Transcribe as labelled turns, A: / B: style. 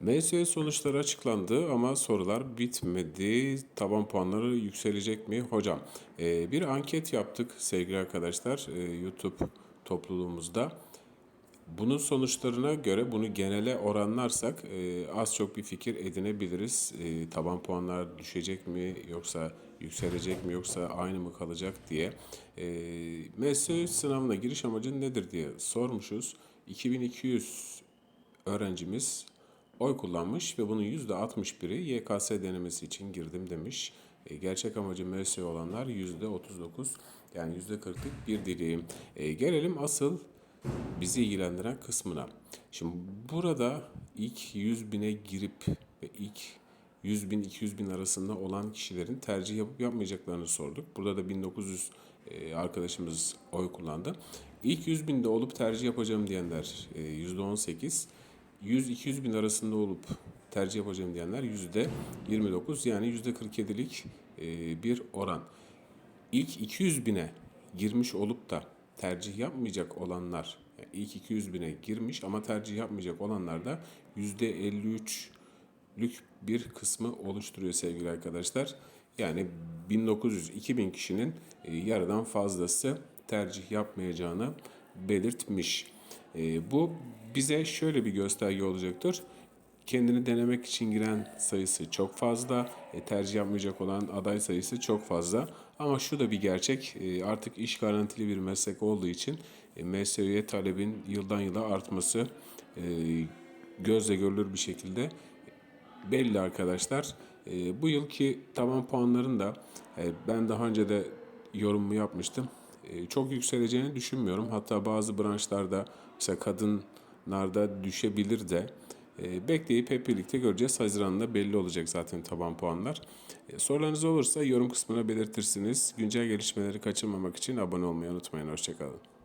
A: MSÜ sonuçları açıklandı ama sorular bitmedi. Taban puanları yükselecek mi? Hocam e, bir anket yaptık sevgili arkadaşlar e, YouTube topluluğumuzda. Bunun sonuçlarına göre bunu genele oranlarsak e, az çok bir fikir edinebiliriz. E, taban puanlar düşecek mi yoksa yükselecek mi yoksa aynı mı kalacak diye. E, MSÜ sınavına giriş amacın nedir diye sormuşuz. 2200 öğrencimiz oy kullanmış ve bunun %61'i YKS denemesi için girdim demiş. E, gerçek amacı MSÜ olanlar %39 yani %40'lık bir dilim. E, gelelim asıl bizi ilgilendiren kısmına. Şimdi burada ilk 100 bine girip ve ilk 100 bin 200 bin arasında olan kişilerin tercih yapıp yapmayacaklarını sorduk. Burada da 1900 e, arkadaşımız oy kullandı. İlk 100 binde olup tercih yapacağım diyenler e, %18, 100-200 bin arasında olup tercih yapacağım diyenler %29 yani %47'lik e, bir oran. İlk 200 bine girmiş olup da tercih yapmayacak olanlar, ilk 200 bine girmiş ama tercih yapmayacak olanlar da %53'lük bir kısmı oluşturuyor sevgili arkadaşlar. Yani 1900-2000 kişinin e, yarıdan fazlası tercih yapmayacağını belirtmiş. E, Bu bize şöyle bir gösterge olacaktır kendini denemek için giren sayısı çok fazla, e, tercih yapmayacak olan aday sayısı çok fazla. Ama şu da bir gerçek, e, artık iş garantili bir meslek olduğu için e, MSÜ'ye talebin yıldan yıla artması e, gözle görülür bir şekilde belli arkadaşlar. E, bu yılki taban puanların da e, ben daha önce de yorumumu yapmıştım. E, çok yükseleceğini düşünmüyorum. Hatta bazı branşlarda mesela kadınlarda düşebilir de. E, bekleyip hep birlikte göreceğiz. Haziran'da belli olacak zaten taban puanlar. E, sorularınız olursa yorum kısmına belirtirsiniz. Güncel gelişmeleri kaçırmamak için abone olmayı unutmayın. Hoşçakalın.